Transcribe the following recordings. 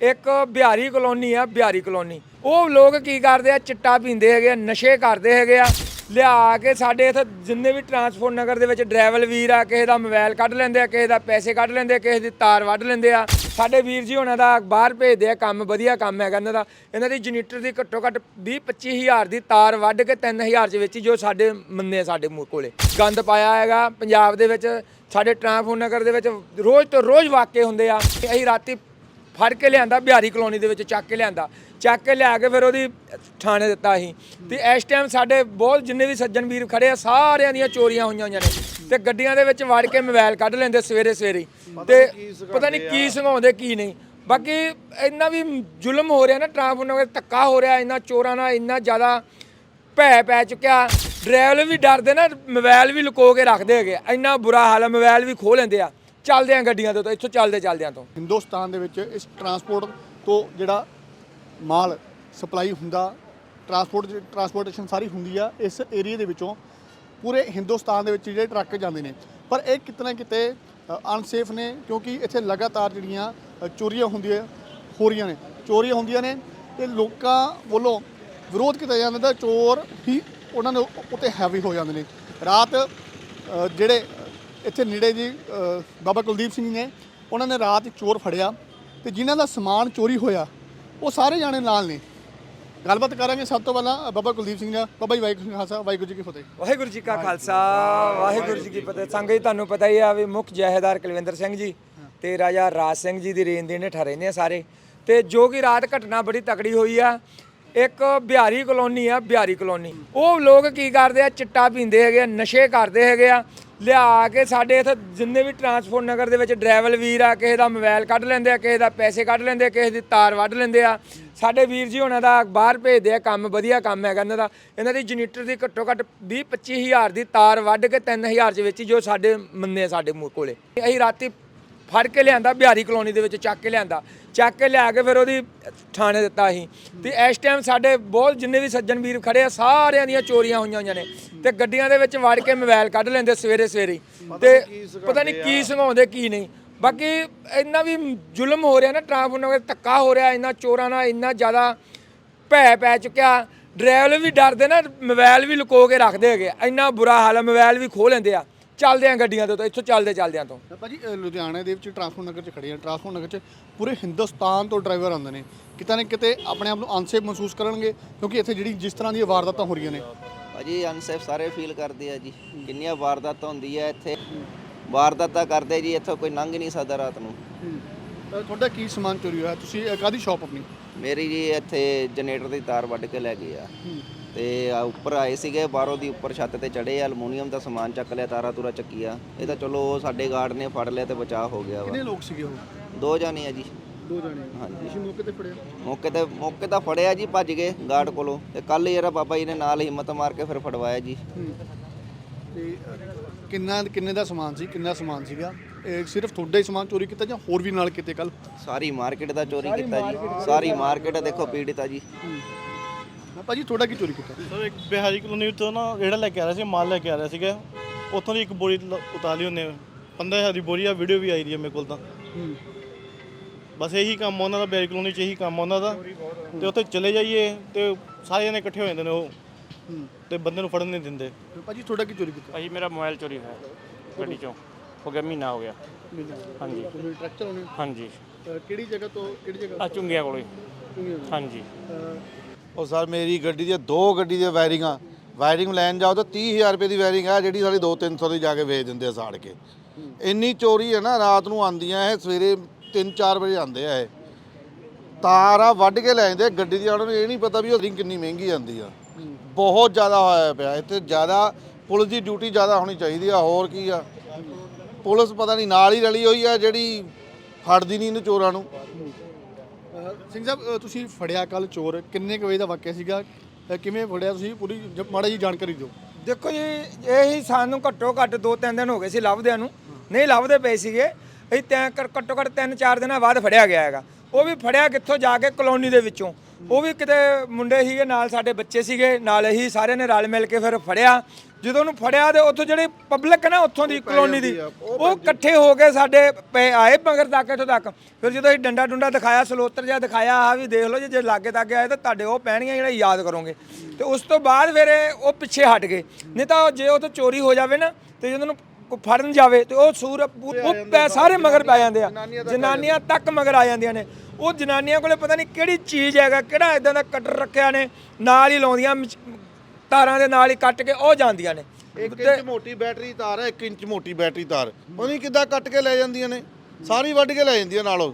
ਇੱਕ ਬਿਹਾਰੀ ਕਲੋਨੀ ਆ, ਬਿਹਾਰੀ ਕਲੋਨੀ। ਉਹ ਲੋਕ ਕੀ ਕਰਦੇ ਆ? ਚਿੱਟਾ ਪੀਂਦੇ ਹੈਗੇ ਆ, ਨਸ਼ੇ ਕਰਦੇ ਹੈਗੇ ਆ। ਲਿਆ ਕੇ ਸਾਡੇ ਇੱਥੇ ਜਿੰਨੇ ਵੀ ਟਰਾਂਸਪੋਰਟ ਨਗਰ ਦੇ ਵਿੱਚ ਡਰਾਈਵਰ ਵੀਰ ਆ, ਕਿਸੇ ਦਾ ਮੋਬਾਈਲ ਕੱਢ ਲੈਂਦੇ ਆ, ਕਿਸੇ ਦਾ ਪੈਸੇ ਕੱਢ ਲੈਂਦੇ ਆ, ਕਿਸੇ ਦੀ ਤਾਰ ਵੱਢ ਲੈਂਦੇ ਆ। ਸਾਡੇ ਵੀਰ ਜੀ ਉਹਨਾਂ ਦਾ ਬਾਹਰ ਭੇਜਦੇ ਆ, ਕੰਮ ਵਧੀਆ ਕੰਮ ਹੈਗਾ ਇਹਨਾਂ ਦਾ। ਇਹਨਾਂ ਦੀ ਜਨਰੇਟਰ ਦੀ ਘੱਟੋ ਘੱਟ 20 25 ਹਜ਼ਾਰ ਦੀ ਤਾਰ ਵੱਢ ਕੇ 3000 ਚ ਵੇਚੀ, ਜੋ ਸਾਡੇ ਮੰਨੇ ਸਾਡੇ ਮੂੰਹ ਕੋਲੇ। ਗੰਦ ਪਾਇਆ ਹੈਗਾ, ਪੰਜਾਬ ਦੇ ਵਿੱਚ ਸਾਡੇ ਟਰਾਂਸਪੋਰਟ ਨਗਰ ਦੇ ਵਿੱਚ ਰੋਜ਼ ਤੋਂ ਰੋਜ਼ ਵਾਕੇ ਹੁੰਦੇ ਆ। ਅਸੀਂ ਰਾਤੀ ਫੜ ਕੇ ਲਿਆਂਦਾ ਬਿਹਾਰੀ ਕਲੋਨੀ ਦੇ ਵਿੱਚ ਚੱਕ ਕੇ ਲਿਆਂਦਾ। ਚੱਕ ਕੇ ਲਿਆ ਕੇ ਫਿਰ ਉਹਦੀ ਥਾਣੇ ਦਿੱਤਾ ਅਸੀਂ ਤੇ ਇਸ ਟਾਈਮ ਸਾਡੇ ਬਹੁਤ ਜਿੰਨੇ ਵੀ ਸੱਜਣ ਵੀਰ ਖੜੇ ਆ ਸਾਰਿਆਂ ਦੀਆਂ ਚੋਰੀਆਂ ਹੋਈਆਂ ਹੋਈਆਂ ਨੇ। ਤੇ ਗੱਡੀਆਂ ਦੇ ਵਿੱਚ ਵੜ ਕੇ ਮੋਬਾਈਲ ਕੱਢ ਲੈਂਦੇ ਸਵੇਰੇ ਸਵੇਰੇ। ਤੇ ਪਤਾ ਨਹੀਂ ਕੀ ਸੰਘਾਉਂਦੇ ਕੀ ਨਹੀਂ। ਬਾਕੀ ਇੰਨਾ ਵੀ ਜ਼ੁਲਮ ਹੋ ਰਿਹਾ ਨਾ ਟ੍ਰਾਂਸਪੋਰਟ ਨਾਲ ਧੱਕਾ ਹੋ ਰਿਹਾ ਇੰਨਾ ਚੋਰਾਂ ਨਾਲ ਇੰਨਾ ਜ਼ਿਆਦਾ ਭੈ ਪੈ ਚੁੱਕਿਆ। ਡਰਾਈਵਰ ਵੀ ਡਰਦੇ ਨਾ ਮੋਬਾਈਲ ਵੀ ਲੁਕੋ ਕੇ ਰੱਖਦੇ ਹੈਗੇ ਇੰਨਾ ਬੁਰਾ ਹਾਲ ਹੈ ਮੋਬਾਈਲ ਵੀ ਖੋਹ ਲੈਂਦੇ ਆ। ਚੱਲਦੇ ਆ ਗੱਡੀਆਂ ਤੋਂ ਤਾਂ ਇੱਥੋਂ ਚੱਲਦੇ ਚੱਲਦਿਆਂ ਤੋਂ। ਹਿੰਦੁਸਤਾਨ ਦੇ ਵਿੱਚ ਇਸ ਟਰਾਂਸਪੋਰਟ ਤੋਂ ਜਿਹੜਾ ਮਾਲ ਸਪਲਾਈ ਹੁੰਦਾ, ਟਰਾਂਸਪੋਰਟ ਟਰਾਂਸਪੋਰਟੇਸ਼ਨ ਸਾਰੀ ਹੁੰਦੀ ਆ, ਇਸ ਏਰੀਆ ਦੇ ਵਿੱਚੋਂ ਪੂਰੇ ਹਿੰਦੁਸਤਾਨ ਦੇ ਵਿੱਚ ਜਿਹੜੇ ਟਰੱਕ ਜਾਂਦੇ ਨੇ। ਪਰ ਇਹ ਕਿਤਨਾ ਕਿਤੇ ਅਨਸੇਫ ਨੇ, ਕਿਉਂਕਿ ਇੱਥੇ ਲਗਾਤਾਰ ਜਿਹੜੀਆਂ ਚੋਰੀਆਂ ਹੁੰਦੀਆਂ, ਹੋ ਰਹੀਆਂ ਨੇ। ਚੋਰੀਆਂ ਹੁੰਦੀਆਂ ਨੇ, ਤੇ ਲੋਕਾਂ ਵੱਲੋਂ ਵਿਰੋਧ ਕੀਤਾ ਜਾਂਦਾ ਤਾਂ ਚੋਰ ਹੀ ਉਹਨਾਂ ਦੇ ਉੱਤੇ ਹੈਵੀ ਹੋ ਜਾਂਦੇ ਨੇ। ਰਾਤ ਜਿਹੜੇ ਇੱਥੇ ਨੇੜੇ ਜੀ ਬਾਬਾ ਕੁਲਦੀਪ ਸਿੰਘ ਨੇ, ਉਹਨਾਂ ਨੇ ਰਾਤ ਚੋਰ ਫੜਿਆ ਤੇ ਜਿਨ੍ਹਾਂ ਦਾ ਸਮਾਨ ਚੋਰੀ ਹੋਇਆ, ਉਹ ਸਾਰੇ ਜਾਣੇ ਨਾਲ ਨੇ। ਗੱਲਬਾਤ ਕਰਾਂਗੇ ਸਭ ਤੋਂ ਪਹਿਲਾਂ ਬਾਬਾ ਕੁਲਦੀਪ ਸਿੰਘ ਨਾਲ। ਬਾਬਾ ਜੀ, ਵਾਹਿਗੁਰੂ ਜੀ ਖਾਲਸਾ, ਵਾਹਿਗੁਰੂ ਜੀ ਕੀ ਫਤਿਹ। ਵਾਹਿਗੁਰੂ ਜੀ ਕਾ ਖਾਲਸਾ, ਵਾਹਿਗੁਰੂ ਜੀ ਕੀ ਫਤਿਹ। ਸੰਗਤ ਜੀ, ਤੁਹਾਨੂੰ ਪਤਾ ਹੀ ਆ ਵੀ ਮੁੱਖ ਜਹੇਦਾਰ ਕੁਲਵਿੰਦਰ ਸਿੰਘ ਜੀ ਤੇ ਰਾਜਾ ਰਾਜ ਸਿੰਘ ਜੀ ਦੀ ਰੇਂਜ ਦੇ ਨੇ ਠਹਿਰੇ ਨੇ ਸਾਰੇ। ਤੇ ਜੋ ਕਿ ਰਾਤ ਘਟਨਾ ਬੜੀ ਤਕੜੀ ਹੋਈ ਆ, ਇੱਕ ਬਿਹਾਰੀ ਕਲੋਨੀ ਆ, ਬਿਹਾਰੀ ਕਲੋਨੀ। ਉਹ ਲੋਕ ਕੀ ਕਰਦੇ ਆ, ਚਿੱਟਾ ਪੀਂਦੇ ਹੈਗੇ ਆ, ਨਸ਼ੇ ਕਰਦੇ ਹੈਗੇ ਆ ਲਿਆ ਕੇ ਸਾਡੇ ਇੱਥੇ ਜਿੰਨੇ ਵੀ ਟਰਾਂਸਪੋਰਟ ਨਗਰ ਦੇ ਵਿੱਚ ਡਰਾਈਵਰ ਵੀਰ ਆ, ਕਿਸੇ ਦਾ ਮੋਬਾਈਲ ਕੱਢ ਲੈਂਦੇ ਆ, ਕਿਸੇ ਦਾ ਪੈਸੇ ਕੱਢ ਲੈਂਦੇ ਆ, ਕਿਸੇ ਦੀ ਤਾਰ ਵੱਢ ਲੈਂਦੇ ਆ। ਸਾਡੇ ਵੀਰ ਜੀ ਉਹਨਾਂ ਦਾ ਬਾਹਰ ਭੇਜਦੇ ਆ ਕੰਮ, ਵਧੀਆ ਕੰਮ ਹੈਗਾ ਇਹਨਾਂ ਦਾ। ਇਹਨਾਂ ਦੀ ਜਨਰੇਟਰ ਦੀ ਘੱਟੋ ਘੱਟ 20 25 ਹਜ਼ਾਰ ਦੀ ਤਾਰ ਵੱਢ ਕੇ 3000 ਚ ਵੇਚੀ ਜੋ ਸਾਡੇ ਮੰਨੇ ਸਾਡੇ ਮੂੰਹ ਕੋਲੇ। ਅਸੀਂ ਰਾਤੀ ਫੜ ਕੇ ਲਿਆਂਦਾ ਬਿਹਾਰੀ ਕਲੋਨੀ ਦੇ ਵਿੱਚ ਚੱਕ ਕੇ ਲਿਆਂਦਾ। ਚੱਕ ਕੇ ਲਿਆ ਕੇ ਫਿਰ ਉਹਦੀ ਥਾਣੇ ਦਿੱਤਾ ਅਸੀਂ ਤੇ ਇਸ ਟਾਈਮ ਸਾਡੇ ਬਹੁਤ ਜਿੰਨੇ ਵੀ ਸੱਜਣ ਵੀਰ ਖੜੇ ਆ ਸਾਰਿਆਂ ਦੀਆਂ ਚੋਰੀਆਂ ਹੋਈਆਂ ਹੋਈਆਂ ਨੇ। ਤੇ ਗੱਡੀਆਂ ਦੇ ਵਿੱਚ ਵੜ ਕੇ ਮੋਬਾਈਲ ਕੱਢ ਲੈਂਦੇ ਸਵੇਰੇ ਸਵੇਰੇ। ਤੇ ਪਤਾ ਨਹੀਂ ਕੀ ਸੰਘਾਉਂਦੇ ਕੀ ਨਹੀਂ। ਬਾਕੀ ਇੰਨਾ ਵੀ ਜ਼ੁਲਮ ਹੋ ਰਿਹਾ ਨਾ ਟ੍ਰਾਂਸਪੋਰਟ ਨਾਲ ਧੱਕਾ ਹੋ ਰਿਹਾ ਇੰਨਾ ਚੋਰਾਂ ਨਾਲ ਇੰਨਾ ਜ਼ਿਆਦਾ ਭੈ ਪੈ ਚੁੱਕਿਆ। ਡਰਾਈਵਰ ਵੀ ਡਰਦੇ ਨਾ ਮੋਬਾਈਲ ਵੀ ਲੁਕੋ ਕੇ ਰੱਖਦੇ ਹੈਗੇ ਇੰਨਾ ਬੁਰਾ ਹਾਲ ਹੈ ਮੋਬਾਈਲ ਵੀ ਖੋਹ ਲੈਂਦੇ ਆ। ਚੱਲਦੇ ਆ ਗੱਡੀਆਂ ਤੋਂ ਤਾਂ ਇੱਥੋਂ ਚੱਲਦੇ ਚੱਲਦਿਆਂ ਤੋਂ। ਤਾਂ ਭਾਜੀ ਅ, ਲੁਧਿਆਣੇ ਦੇ ਵਿੱਚ ਟਰਾਂਸਪੋਰਟ ਨਗਰ 'ਚ ਖੜੇ ਆ। ਟਰਾਂਸਪੋਰਟ ਨਗਰ 'ਚ ਪੂਰੇ ਹਿੰਦੁਸਤਾਨ ਤੋਂ ਡਰਾਈਵਰ ਆਉਂਦੇ ਨੇ। ਕਿਤੇ ਨਾ ਕਿਤੇ ਆਪਣੇ ਆਪ ਨੂੰ ਅਨਸੇਫ ਮਹਿਸੂਸ ਕਰਨਗੇ ਕਿਉਂਕਿ ਇੱਥੇ ਜਿਹੜੀ ਜਿਸ ਤਰ੍ਹਾਂ ਦੀਆਂ ਵਾਰਦਾਤਾਂ ਹੋ ਰਹੀਆਂ ਨੇ। ਭਾਜੀ ਅਨਸੇਫ ਸਾਰੇ ਫੀਲ ਕਰਦੇ ਆ ਜੀ। ਕਿੰਨੀਆਂ ਵਾਰਦਾਤਾਂ ਹੁੰਦੀ ਆ ਇੱਥੇ। ਵਾਰਦਾਤਾਂ ਕਰਦੇ ਜੀ ਇੱਥੋਂ ਕੋਈ ਲੰਘ ਨਹੀਂ ਸਕਦਾ ਰਾਤ ਨੂੰ। ਤੁਹਾਡਾ ਕੀ ਸਮਾਨ ਚੋਰੀ ਹੋਇਆ? ਤੁਸੀਂ ਅ, ਕਾਹਦੀ ਸ਼ਾਪ ਆਪਣੀ? ਮੇਰੀ ਜੀ ਇੱਥੇ ਜਨਰੇਟਰ ਦੀ ਤਾਰ ਵੱਢ ਕੇ ਲੈ ਗਏ ਆ। ਤੇ ਆ ਉੱਪਰ ਆਏ ਸੀਗੇ ਬਾਹਰੋਂ ਦੀ ਉੱਪਰ ਛੱਤ ਤੇ ਚੜੇ ਆ ਅਲਮੂਨੀਅਮ ਦਾ ਸਮਾਨ ਚੱਕ ਲਿਆ ਤਾਰਾ ਤੂਰਾ ਚੱਕੀਆ। ਇਹ ਤਾਂ ਚਲੋ ਸਾਡੇ ਗਾਰਡ ਨੇ ਫੜ ਲਿਆ ਤੇ ਬਚਾਅ ਹੋ ਗਿਆ ਵਾ। ਕਿੰਨੇ ਲੋਕ ਸੀਗੇ ਉਹ? ਦੋ ਜਾਣੇ ਆ ਜੀ। ਦੋ ਜਾਣੇ ਹਾਂਜੀ। ਤੁਸੀਂ ਮੌਕੇ ਤੇ ਫੜਿਆ? ਮੌਕੇ ਤੇ ਮੌਕੇ ਤਾਂ ਫੜਿਆ ਜੀ ਭੱਜ ਗਏ ਗਾਰਡ ਕੋਲੋਂ। ਤੇ ਕੱਲ ਯਾਰਾ ਬਾਬਾ ਜੀ ਨੇ ਨਾਲ ਹਿੰਮਤ ਮਾਰ ਕੇ ਫਿਰ ਫੜਵਾਇਆ ਜੀ। ਤੇ ਕਿੰਨਾ ਕਿੰਨੇ ਦਾ ਸਮਾਨ ਸੀ? ਕਿੰਨਾ ਸਮਾਨ ਸੀਗਾ? ਇਹ ਸਿਰਫ ਤੁਹਾਡਾ ਹੀ ਸਮਾਨ ਚੋਰੀ ਕੀਤਾ ਜਾਂ ਹੋਰ ਵੀ ਨਾਲ ਕਿਤੇ ਕੱਲ ਸਾਰੀ ਮਾਰਕੀਟ ਦਾ ਚੋਰੀ ਕੀਤਾ ਜੀ। ਸਾਰੀ ਮਾਰਕੀਟ ਦੇਖੋ ਪੀੜਿਤ ਆ ਜੀ ਮੈਂ ਭਾਜੀ ਤੁਹਾਡਾ ਕੀ ਚੋਰੀ ਕੀਤਾ? ਸਰ ਇੱਕ ਬਿਹਾਰੀ ਕਲੋਨੀ ਤੋਂ ਨਾ ਰੇੜਾ ਲੈ ਕੇ ਆ ਰਿਹਾ ਸੀ ਮਾਲ ਲੈ ਕੇ ਆ ਰਿਹਾ ਸੀਗਾ। ਉੱਥੋਂ ਦੀ ਇੱਕ ਬੋਰੀ ਲ- ਉਤਾਰ ਲਈ ਉਹਨੇ। 15000 ਦੀ ਬੋਰੀ ਆ ਵੀਡੀਓ ਵੀ ਆਈ ਦੀ ਹੈ ਮੇਰੇ ਕੋਲ ਤਾਂ। ਬਸ ਇਹੀ ਕੰਮ ਆ ਉਹਨਾਂ ਦਾ ਬਿਹਾਰੀ ਕਲੋਨੀ 'ਚ ਇਹੀ ਕੰਮ ਆ ਉਹਨਾਂ ਦਾ। ਤੇ ਉੱਥੇ ਚਲੇ ਜਾਈਏ ਤੇ ਸਾਰੇ ਜਣੇ ਇਕੱਠੇ ਹੋ ਜਾਂਦੇ ਨੇ ਉਹ। ਤੇ ਬੰਦੇ ਨੂੰ ਫੜਨ ਨਹੀਂ ਦਿੰਦੇ। ਤੇ ਭਾਜੀ ਤੁਹਾਡਾ ਕੀ ਚੋਰੀ ਕੀਤਾ? ਭਾਜੀ ਮੇਰਾ ਮੋਬਾਈਲ ਚੋਰੀ ਹੋਇਆ ਗੱਡੀ ਚੋਂ। ਹੋ ਗਿਆ ਮਹੀਨਾ ਹੋ ਗਿਆ। ਹਾਂਜੀ। ਤੁਸੀਂ ਟਰੱਕ ਚਲਾਉਂਦੇ ਹੋ? ਹਾਂਜੀ ਕਿਹੜੀ ਜਗ੍ਹਾ ਤੋਂ ਕਿਹੜੀ ਜਗ੍ਹਾ ਆ ਚੁੰਗਿਆ ਕੋਲੇ? ਹਾਂਜੀ। ਉਹ ਸਰ ਮੇਰੀ ਗੱਡੀ ਦੀਆਂ ਦੋ ਗੱਡੀ ਦੀਆਂ ਵਾਇਰਿੰਗਾਂ, ਵਾਇਰਿੰਗ ਲੈਣ ਜਾਓ ਤਾਂ 30000 ਰੁਪਏ ਦੀ ਵਾਇਰਿੰਗ ਆ ਜਿਹੜੀ ਸਾਡੀ 2-300 ਦੀ ਜਾ ਕੇ ਵੇਚ ਦਿੰਦੇ ਆ ਸਾੜ ਕੇ। ਇੰਨੀ ਚੋਰੀ ਹੈ ਨਾ, ਰਾਤ ਨੂੰ ਆਂਦੀਆਂ ਇਹ, ਸਵੇਰੇ 3-4 ਵਜੇ ਆਉਂਦੇ ਆ ਇਹ। ਤਾਰਾ ਵੱਢ ਕੇ ਲੈ ਜਾਂਦੇ ਗੱਡੀ ਦੀ ਉਹਨਾਂ ਨੂੰ ਇਹ ਨਹੀਂ ਪਤਾ ਵੀ ਉਹ ਰਿੰਗ ਕਿੰਨੀ ਮਹਿੰਗੀ ਆਂਦੀ ਆ। ਬਹੁਤ ਜ਼ਿਆਦਾ ਹੋਇਆ ਪਿਆ, ਇੱਥੇ ਜ਼ਿਆਦਾ ਪੁਲਿਸ ਦੀ ਡਿਊਟੀ ਜ਼ਿਆਦਾ ਹੋਣੀ ਚਾਹੀਦੀ ਆ, ਹੋਰ ਕੀ ਆ। ਪੁਲਿਸ ਪਤਾ ਨਹੀਂ ਨਾਲ ਹੀ ਰਲੀ ਹੋਈ ਆ ਜਿਹੜੀ ਫੜਦੀ ਨਹੀਂ ਇਹਨੂੰ ਚੋਰਾਂ ਨੂੰ। ਸਿੰਘ ਸਾਹਿਬ ਅ, ਤੁਸੀਂ ਫੜਿਆ ਕੱਲ ਚੋਰ ਕਿੰਨੇ ਕੁ ਵਜੇ ਦਾ ਵਾਕਿਆ ਸੀਗਾ? ਅ, ਕਿਵੇਂ ਫੜਿਆ ਤੁਸੀਂ? ਪੂਰੀ ਜ- ਮਾੜਾ ਜੀ ਜਾਣਕਾਰੀ ਦਿਓ। ਦੇਖੋ ਜੀ ਇਹੀ ਸਾਨੂੰ ਘੱਟੋ ਘੱਟ 2-3 ਦਿਨ ਹੋ ਗਏ ਸੀ ਲੱਭਦਿਆਂ ਨੂੰ। ਨਹੀਂ ਲੱਭਦੇ ਪਏ ਸੀਗੇ। ਅਸੀਂ ਤੈਂ ਕਰ- ਘੱਟੋ ਘੱਟ 3-4 ਦਿਨਾਂ ਬਾਅਦ ਫੜਿਆ ਗਿਆ ਹੈਗਾ। ਉਹ ਵੀ ਫੜਿਆ ਕਿੱਥੋਂ ਜਾ ਕੇ? ਕਲੋਨੀ ਦੇ ਵਿੱਚੋਂ। ਉਹ ਵੀ ਕਿਤੇ ਮੁੰਡੇ ਸੀਗੇ ਨਾਲ ਸਾਡੇ ਬੱਚੇ ਸੀਗੇ ਨਾਲ ਹੀ ਸਾਰਿਆਂ ਨੇ ਰਲ ਮਿਲ ਕੇ ਫਿਰ ਫੜਿਆ। ਜਦੋਂ ਉਹਨੂੰ ਫੜਿਆ ਤੇ ਉੱਥੋਂ ਜਿਹੜੀ ਪਬਲਿਕ ਹੈ ਨਾ ਉੱਥੋਂ ਦੀ ਕਲੋਨੀ ਦੀ ਉਹ ਇਕੱਠੇ ਹੋ ਕੇ ਸਾਡੇ ਪਏ ਆਏ ਮਗਰ ਤੱਕ ਇੱਥੋਂ ਤੱਕ। ਫਿਰ ਜਦੋਂ ਅਸੀਂ ਡੰਡਾ ਡੁੰਡਾ ਦਿਖਾਇਆ ਸਲੋਤਰ ਜਿਹਾ ਦਿਖਾਇਆ ਆ ਵੀ ਦੇਖ ਲਓ ਜੇ ਜੇ ਲਾਗੇ ਤੱਕ ਆਏ ਤਾਂ ਤੁਹਾਡੇ ਉਹ ਪੈਣੀਆਂ ਜਿਹੜਾ ਯਾਦ ਕਰੋਗੇ। ਤੇ ਉਸ ਤੋਂ ਬਾਅਦ ਫਿਰ ਉਹ ਪਿੱਛੇ ਹਟ ਗਏ। ਨਹੀਂ ਤਾਂ ਜੇ ਉਹ ਤੋਂ ਚੋਰੀ ਹੋ ਜਾਵੇ ਨਾ ਤੇ ਜਦੋਂ ਉਹਨੂੰ ਕੋ ਫੜਨ ਜਾਵੇ ਤੇ ਉਹ ਸੂਰ ਉਹ ਪੈ ਸਾਰੇ ਮਗਰ ਪੈ ਜਾਂਦੇ ਆ। ਜਨਾਨੀਆਂ ਤੱਕ ਮਗਰ ਆ ਜਾਂਦੀਆਂ ਨੇ। ਉਹ ਜਨਾਨੀਆਂ ਕੋਲੇ ਪਤਾ ਨਹੀਂ ਕਿਹੜੀ ਚੀਜ਼ ਹੈਗਾ ਕਿਹੜਾ ਇਦਾਂ ਦਾ ਕਟਰ ਰੱਖਿਆ ਨੇ ਨਾਲ ਹੀ ਲਾਉਂਦੀਆਂ ਤਾਰਾਂ ਦੇ ਨਾਲ ਹੀ ਕੱਟ ਕੇ ਉਹ ਜਾਂਦੀਆਂ ਨੇ। 1 ਇੰਚ ਮੋਟੀ ਬੈਟਰੀ ਤਾਰ ਹੈ 1 ਇੰਚ ਮੋਟੀ ਬੈਟਰੀ ਤਾਰ। ਉਹ ਨਹੀਂ ਕਿੱਦਾਂ ਕੱਟ ਕੇ ਲੈ ਜਾਂਦੀਆਂ ਨੇ। ਸਾਰੀ ਵੱਢ ਕੇ ਲੈ ਜਾਂਦੀਆਂ ਨਾਲੋਂ।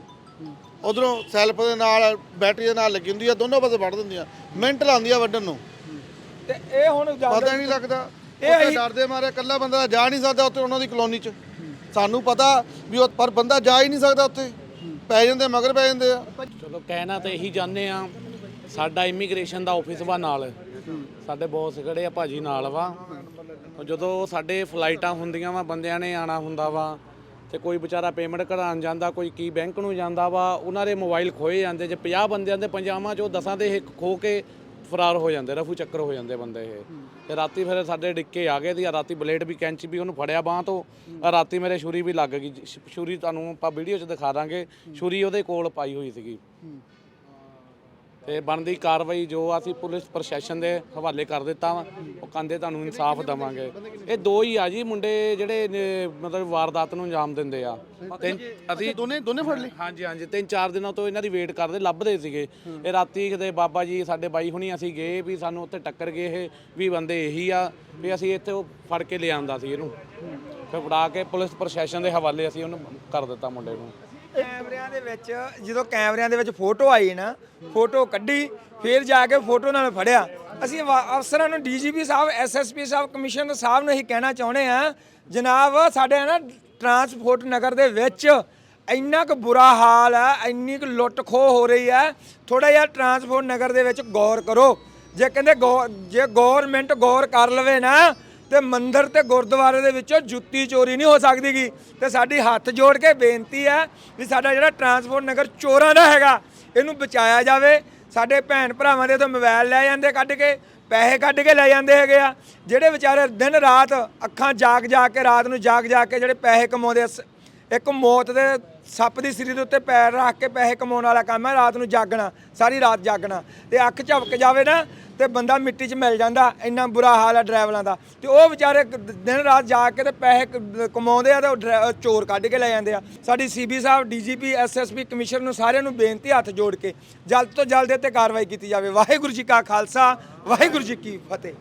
ਉਧਰੋਂ ਸੈਲਫ ਦੇ ਨਾਲ ਬੈਟਰੀ ਦੇ ਨਾਲ ਲੱਗੀ ਹੁੰਦੀ ਆ ਦੋਨੋਂ ਪਾਸੇ ਵੱਢ ਦਿੰਦੀਆਂ। ਮਿੰਟ ਲਾਉਂਦੀਆਂ ਵੱਢਣ ਨੂੰ। ਤੇ ਇਹ ਹੁਣ ਪਤਾ ਜ਼ਿਆਦਾ ਨਹੀਂ ਲੱਗਦਾ। ਇਹ ਡਰਦੇ ਮਾਰੇ ਇਕੱਲਾ ਬੰਦਾ ਜਾ ਨਹੀਂ ਸਕਦਾ ਉੱਥੇ ਉਹਨਾਂ ਦੀ ਕਲੋਨੀ 'ਚ। ਸਾਨੂੰ ਪਤਾ ਵੀ ਉਹ ਪਰ ਬੰਦਾ ਜਾ ਹੀ ਨਹੀਂ ਸਕਦਾ ਉੱਥੇ। ਪੈ ਜਾਂਦੇ ਮਗਰ ਪੈ ਜਾਂਦੇ ਆ। ਚਲੋ ਕਹਿਣਾ ਤਾਂ ਇਹੀ ਚਾਹੁੰਦੇ ਆ ਸਾਡਾ ਇਮੀਗ੍ਰੇਸ਼ਨ ਦਾ ਆਫਿਸ ਵਾ ਨਾਲ। ਸਾਡੇ ਬੌਸ ਖੜੇ ਆ? ਭਾਜੀ ਨਾਲ ਵਾ। ਜਦੋਂ ਸਾਡੇ ਫਲਾਈਟਾਂ ਹੁੰਦੀਆਂ ਵਾ, ਬੰਦਿਆਂ ਨੇ ਆਣਾ ਹੁੰਦਾ ਵਾ, ਤੇ ਕੋਈ ਵਿਚਾਰਾ ਪੇਮੈਂਟ ਕਢਾਉਣ ਜਾਂਦਾ, ਕੋਈ ਕੀ ਬੈਂਕ ਨੂੰ ਜਾਂਦਾ ਵਾ, ਉਹਨਾਂ ਦੇ ਮੋਬਾਈਲ ਖੋਏ ਜਾਂਦੇ। ਜੇ 50 ਬੰਦਿਆਂ ਦੇ ਪੰਜਾਵਾਂ ਚੋਂ ਦਸਾਂ ਦੇ ਇਹ ਖੋ ਕੇ ਫਰਾਰ ਹੋ ਜਾਂਦੇ, ਰਫੂ ਚੱਕਰ ਹੋ ਜਾਂਦੇ ਬੰਦੇ ਇਹ। ਤੇ ਰਾਤੀ ਫਿਰ ਸਾਡੇ ਡਿੱਕੇ ਆ ਗਏ ਤੇ ਰਾਤੀ ਬਲੇਡ ਵੀ ਕੈਂਚੀ ਵੀ ਉਹਨੂੰ ਫੜਿਆ ਬਾਹ ਤੋਂ। ਰਾਤੀ ਮੇਰੇ ਛੁਰੀ ਵੀ ਲੱਗ ਗਈ। ਸ਼- ਛੁਰੀ ਤੁਹਾਨੂੰ ਆਪਾਂ ਵੀਡੀਓ 'ਚ ਦਿਖਾ ਦਾਂਗੇ। ਛੁਰੀ ਉਹਦੇ ਕੋਲ ਪਾਈ ਹੋਈ ਸੀਗੀ। ਤੇ ਬਣਦੀ ਕਾਰਵਾਈ ਜੋ ਅਸੀਂ ਪੁਲਿਸ ਪ੍ਰਸ਼ਾਸਨ ਦੇ ਹਵਾਲੇ ਕਰ ਦਿੱਤਾ ਵਾ ਉਹ ਕਹਿੰਦੇ ਤੁਹਾਨੂੰ ਇਨਸਾਫ ਦਵਾਂਗੇ। ਇਹ ਦੋ ਹੀ ਆ ਜੀ ਮੁੰਡੇ ਜਿਹੜੇ ਨੇ ਮਤਲਬ ਵਾਰਦਾਤ ਨੂੰ ਅੰਜਾਮ ਦਿੰਦੇ ਆ। ਤਿੰਨ ਅਸੀਂ ਦੋਨੇ ਦੋਨੇ ਫੜ ਲਏ? ਹਾਂਜੀ ਹਾਂਜੀ ਤਿੰਨ ਚਾਰ ਦਿਨਾਂ ਤੋਂ ਇਹਨਾਂ ਦੀ ਵੇਟ ਕਰਦੇ ਲੱਭਦੇ ਸੀਗੇ। ਇਹ ਰਾਤੀ ਕਿਤੇ ਬਾਬਾ ਜੀ ਸਾਡੇ ਬਾਈ ਹੁਣੀ ਅਸੀਂ ਗਏ ਵੀ ਸਾਨੂੰ ਉੱਥੇ ਟੱਕਰ ਗਏ ਇਹ ਵੀ ਬੰਦੇ ਇਹੀ ਆ ਵੀ ਅਸੀਂ ਇੱਥੇ ਉਹ ਫੜ ਕੇ ਲਿਆਂਦਾ ਸੀ ਇਹਨੂੰ। ਫਿਰ ਫੜਾ ਕੇ ਪੁਲਿਸ ਪ੍ਰਸ਼ਾਸਨ ਦੇ ਹਵਾਲੇ ਅਸੀਂ ਉਹਨੂੰ ਕਰ ਦਿੱਤਾ ਮੁੰਡੇ ਨੂੰ। ਕੈਮਰਿਆਂ ਦੇ ਵਿੱਚ, ਜਦੋਂ ਕੈਮਰਿਆਂ ਦੇ ਵਿੱਚ ਫੋਟੋ ਆਈ ਨਾ, ਫੋਟੋ ਕੱਢੀ, ਫਿਰ ਜਾ ਕੇ ਫੋਟੋ ਨਾਲ ਫੜਿਆ। ਅਸੀਂ ਵਾ- ਅਫਸਰਾਂ ਨੂੰ ਡੀਜੀਪੀ ਸਾਹਿਬ ਐਸਐਸਪੀ ਸਾਹਿਬ ਕਮਿਸ਼ਨਰ ਸਾਹਿਬ ਨੂੰ ਇਹੀ ਕਹਿਣਾ ਚਾਹੁੰਦੇ ਆ ਜਨਾਬ, ਸਾਡੇ ਨਾ ਟਰਾਂਸਪੋਰਟ ਨਗਰ ਦੇ ਵਿੱਚ ਇੰਨਾ ਕੁ ਬੁਰਾ ਹਾਲ ਹੈ, ਇੰਨੀ ਕੁ ਲੁੱਟ ਖੋਹ ਹੋ ਰਹੀ ਹੈ ਥੋੜਾ ਜਿਹਾ ਟਰਾਂਸਪੋਰਟ ਨਗਰ ਦੇ ਵਿੱਚ ਗੌਰ ਕਰੋ। ਜੇ ਕਹਿੰਦੇ ਗੌਰ ਜੇ ਗਵਰਨਮੈਂਟ ਗੌਰ ਕਰ ਲਵੇ ਨਾ ਤੇ ਮੰਦਿਰ ਤੇ ਗੁਰਦੁਆਰੇ ਦੇ ਵਿੱਚੋਂ ਜੁੱਤੀ ਚੋਰੀ ਨਹੀਂ ਹੋ ਸਕਦੀਗੀ। ਤੇ ਸਾਡੀ ਹੱਥ ਜੋੜ ਕੇ ਬੇਨਤੀ ਹੈ ਵੀ ਸਾਡਾ ਜਿਹੜਾ ਟਰਾਂਸਪੋਰਟ ਨਗਰ ਚੋਰਾਂ ਦਾ ਹੈਗਾ, ਇਹਨੂੰ ਬਚਾਇਆ ਜਾਵੇ। ਸਾਡੇ ਭੈਣ ਭਰਾਵਾਂ ਦੇ ਤੋਂ ਮੋਬਾਈਲ ਲੈ ਜਾਂਦੇ ਕੱਢ ਕੇ, ਪੈਸੇ ਕੱਢ ਕੇ ਲੈ ਜਾਂਦੇ ਹੈਗੇ ਆ। ਜਿਹੜੇ ਵਿਚਾਰੇ ਦਿਨ ਰਾਤ ਅੱਖਾਂ ਜਾਗ ਜਾਗ ਕੇ, ਰਾਤ ਨੂੰ ਜਾਗ ਜਾਗ ਕੇ ਜਿਹੜੇ ਪੈਸੇ ਕਮਾਉਂਦੇ ਆ, ਸ- ਇੱਕ ਮੌਤ ਦੇ ਸੱਪ ਦੀ ਸਿਰੀ ਦੇ ਉੱਤੇ ਪੈਰ ਰੱਖ ਕੇ ਪੈਸੇ ਕਮਾਉਣ ਵਾਲਾ ਕੰਮ ਹੈ, ਰਾਤ ਨੂੰ ਜਾਗਣਾ, ਸਾਰੀ ਰਾਤ ਜਾਗਣਾ। ਤੇ ਅੱਖ ਝਪਕ ਜਾਵੇ ਨਾ ਤੇ ਬੰਦਾ ਮਿੱਟੀ 'ਚ ਮਿਲ ਜਾਂਦਾ, ਇੰਨਾ ਬੁਰਾ ਹਾਲ ਹੈ ਡਰਾਈਵਰਾਂ ਦਾ। ਤੇ ਉਹ ਵਿਚਾਰੇ ਦਿਨ ਰਾਤ ਜਾ ਕੇ ਤੇ ਪੈਸੇ ਕ- ਕਮਾਉਂਦੇ ਆ ਤੇ ਉਹ ਡਰਾ- ਚੋਰ ਕੱਢ ਕੇ ਲੈ ਜਾਂਦੇ ਆ। ਸਾਡੀ ਸੀਬੀ ਸਾਹਿਬ, ਡੀਜੀਪੀ ਐਸਐਸਪੀ ਕਮਿਸ਼ਨਰ ਨੂੰ ਸਾਰਿਆਂ ਨੂੰ ਬੇਨਤੀ ਹੱਥ ਜੋੜ ਕੇ ਜਲਦ ਤੋਂ ਜਲਦ ਇਹ ਤੇ ਕਾਰਵਾਈ ਕੀਤੀ ਜਾਵੇ। ਵਾਹਿਗੁਰੂ ਜੀ ਕਾ ਖਾਲਸਾ, ਵਾਹਿਗੁਰੂ ਜੀ ਕੀ ਫਤਿਹ।